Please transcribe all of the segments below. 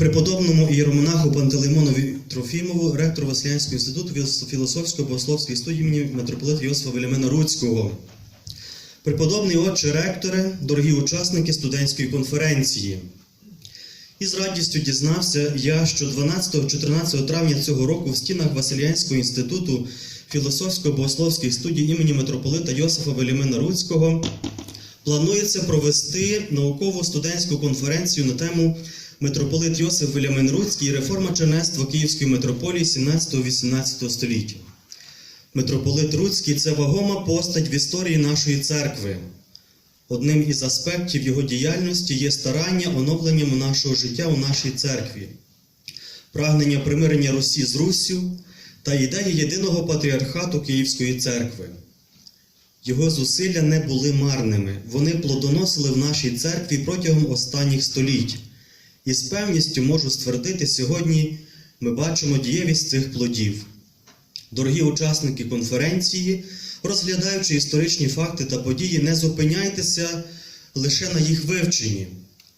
преподобному ієромонаху Пантелеймонові Трофімову, ректору Василянського інституту філософсько богословської студії імені митрополита Йосифа Велімена Руцького. Преподобний отче ректоре, дорогі учасники студентської конференції. І з радістю дізнався я, що 12-14 травня цього року в стінах Василянського інституту філософсько-богословських студій імені митрополита Йосифа Велімена Руцького планується провести наукову студентську конференцію на тему Митрополит Йосиф Велімен Руцький реформа чернецтва Київської митрополії 17-18 століття. Митрополит Руцький це вагома постать в історії нашої церкви. Одним із аспектів його діяльності є старання оновленням нашого життя у нашій церкві, прагнення примирення Русі з Руссю та ідеї єдиного патріархату Київської церкви. Його зусилля не були марними, вони плодоносили в нашій церкві протягом останніх століть. І з певністю можу ствердити, сьогодні ми бачимо дієвість цих плодів. Дорогі учасники конференції, розглядаючи історичні факти та події, не зупиняйтеся лише на їх вивченні,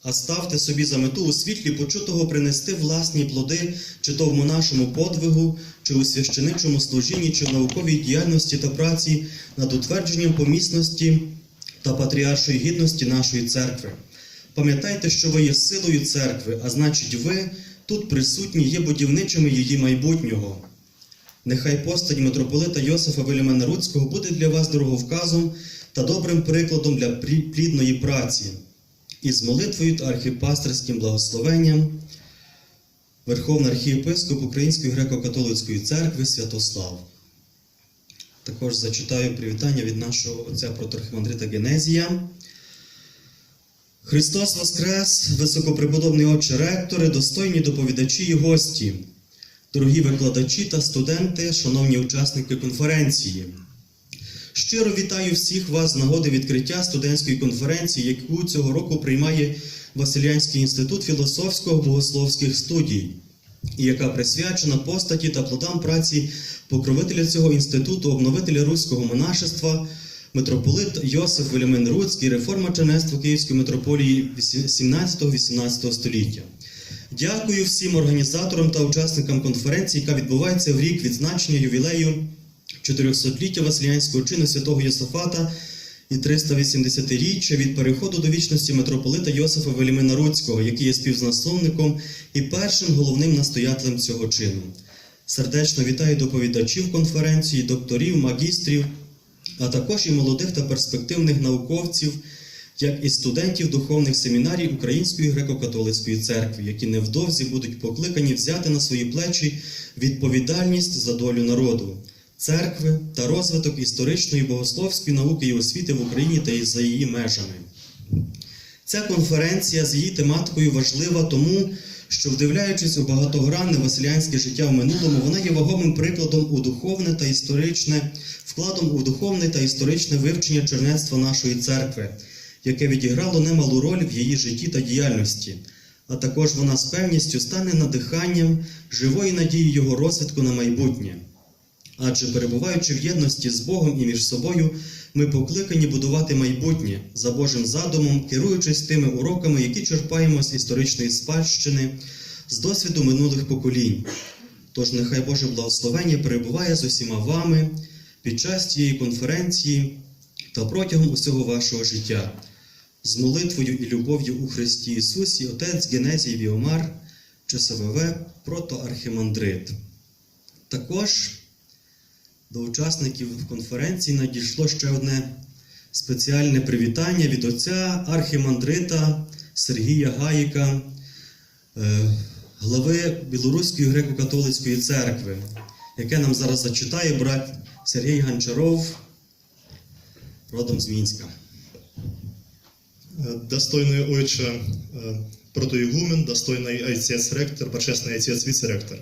а ставте собі за мету у світлі почутого принести власні плоди, чи то в монашому подвигу, чи у священичому служінні, чи в науковій діяльності та праці над утвердженням помісності та патріаршої гідності нашої церкви. Пам'ятайте, що ви є силою церкви, а значить, ви тут присутні є будівничими її майбутнього. Нехай постать митрополита Йосифа Велімена Руцького буде для вас дороговказом та добрим прикладом для плідної праці. І з молитвою та архіпастерським благословенням Верховний архієпископ Української греко-католицької церкви Святослав. Також зачитаю привітання від нашого отця проторхімандрита Генезія. Христос Воскрес, високопреподобний отче ректори, достойні доповідачі і гості, дорогі викладачі та студенти, шановні учасники конференції. Щиро вітаю всіх вас з нагоди відкриття студентської конференції, яку цього року приймає Василянський інститут філософсько-богословських студій, і яка присвячена постаті та плодам праці покровителя цього інституту, обновителя руського монашества, митрополит Йосиф Велімен Руцький, реформа чернецтва Київської митрополії 17-18 століття. Дякую всім організаторам та учасникам конференції, яка відбувається в рік відзначення ювілею 400-ліття Василянського чину святого Йосифата і 380-річчя від переходу до вічності митрополита Йосифа Велімена Руцького, який є співзасновником і першим головним настоятелем цього чину. Сердечно вітаю доповідачів конференції, докторів, магістрів, а також і молодих та перспективних науковців, як і студентів духовних семінарій Української греко-католицької церкви, які невдовзі будуть покликані взяти на свої плечі відповідальність за долю народу, церкви та розвиток історичної богословської науки і освіти в Україні та і за її межами. Ця конференція з її тематикою важлива тому, що, вдивляючись у багатогранне василянське життя в минулому, вона є вагомим прикладом у духовне та історичне, вкладом у духовне та історичне вивчення чернецтва нашої церкви, яке відіграло немалу роль в її житті та діяльності. А також вона з певністю стане надиханням живої надії його розвитку на майбутнє. Адже перебуваючи в єдності з Богом і між собою, ми покликані будувати майбутнє за Божим задумом, керуючись тими уроками, які черпаємо з історичної спадщини, з досвіду минулих поколінь. Тож нехай Боже благословення перебуває з усіма вами під час цієї конференції та протягом усього вашого життя. З молитвою і любов'ю у Христі Ісусі, Отець Генезій Віомар, ЧСВВ, протоархімандрит. Також до учасників конференції надійшло ще одне спеціальне привітання від отця архімандрита Сергія Гаїка, е, глави Білоруської греко-католицької церкви, яке нам зараз зачитає брат Сергій Гончаров, родом з Мінська. Достойный отче э, протоигумен, достойный отец-ректор, почесний отец-віце-ректор.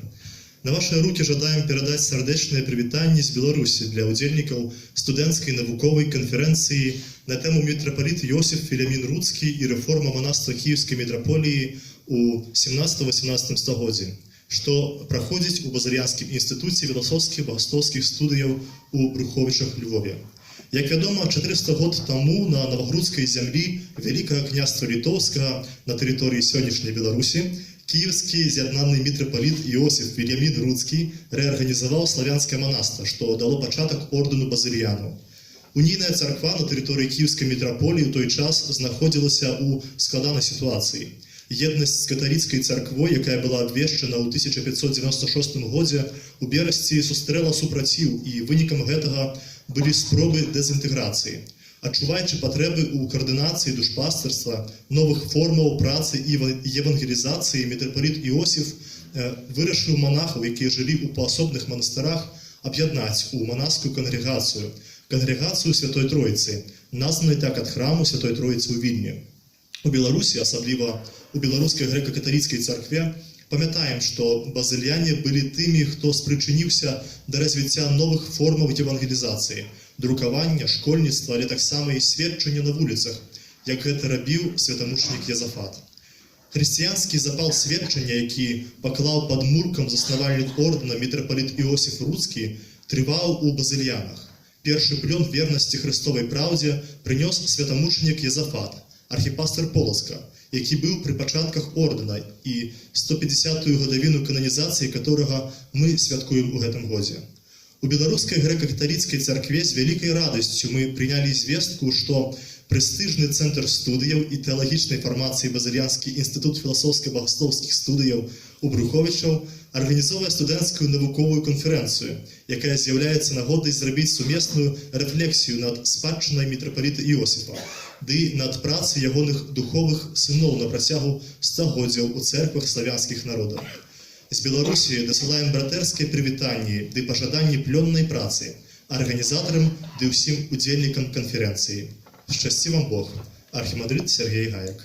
на ваші руки жадаємо передати сердечне привітання з Білорусі для удільників студентської наукової конференції на тему митрополит Йосиф Філямін Руцький і реформа монастирства Київської митрополії у 17-18 стагоді, що проходить у Базарянському інституті філософських богословських студіїв у Бруховичах Львові. Як відомо, 400 років тому на Новогрудській землі Великого князства Литовського на території сьогоднішньої Білорусі Киевский з'єднаний митрополит Іосиф Вільямін Руцький реорганізував славянське монастир, що дало початок ордену Базильяну. Унійна церква на території Київської митрополії у той час знаходилася у складаній ситуації. Єдність з католицькою церквою, яка була обвещена у 1596 годі, у Бересті зустріла супротив, і виником гэтага були спроби дезінтеграції. Адчуваючи потреби у координації душпастерства, нових формаў праці і євангелізації, митрополит Іосиф е, вирішив монахів, які жили у поособних монастирах, об'єднати у монастську конгрегацію, конгрегацію Святої Троїці, названої так від храму Святої Троїці у Вільні. У Білорусі, особливо у білоруській греко-католицькій церкві, пам'ятаємо, що базильяні були тими, хто спричинився до розвиття нових форм євангелізації, друкавання, школьніцтва, але таксама і сведчання на вуліцах, як гэта рабіў святамучнік Язафат. Хрысціянскі запал сведчання, які паклаў пад муркам заснавальнік ордэна мітрапаліт Іосиф Руцкі, трываў у базыльянах. Першы плён вернасці Христовай праўдзе прынёс святамучнік Язафат, архіпастыр Поласка, які быў пры пачатках ордэна і 150-ю гадавіну кананізацыі, которага мы святкуем у гэтым годзе. У беларускай грэка-каталіцкай царкве з вялікай радасцю мы прынялі звестку, што прэстыжны цэнтр студыяў і тэалагічнай фармацыі базыльянскі інстытут філасофска-багаслоўскіх студыяў у Бруховічаў арганізоўвае студэнцкую навуковую канферэнцыю, якая з'яўляецца нагодай зрабіць сумесную рэфлексію над спадчынай мітрапаліта Іосифа, ды над працай ягоных духовых сыноў на працягу стагоддзяў у церквах славянскіх народаў. З Беларусі дасылаем братэрскія прывітанні ды пажаданні плённай працы арганізатарам ды ўсім удзельнікам канферэнцыі. Шчасці вам Бог. Архімандрыт Сергей Гаяк.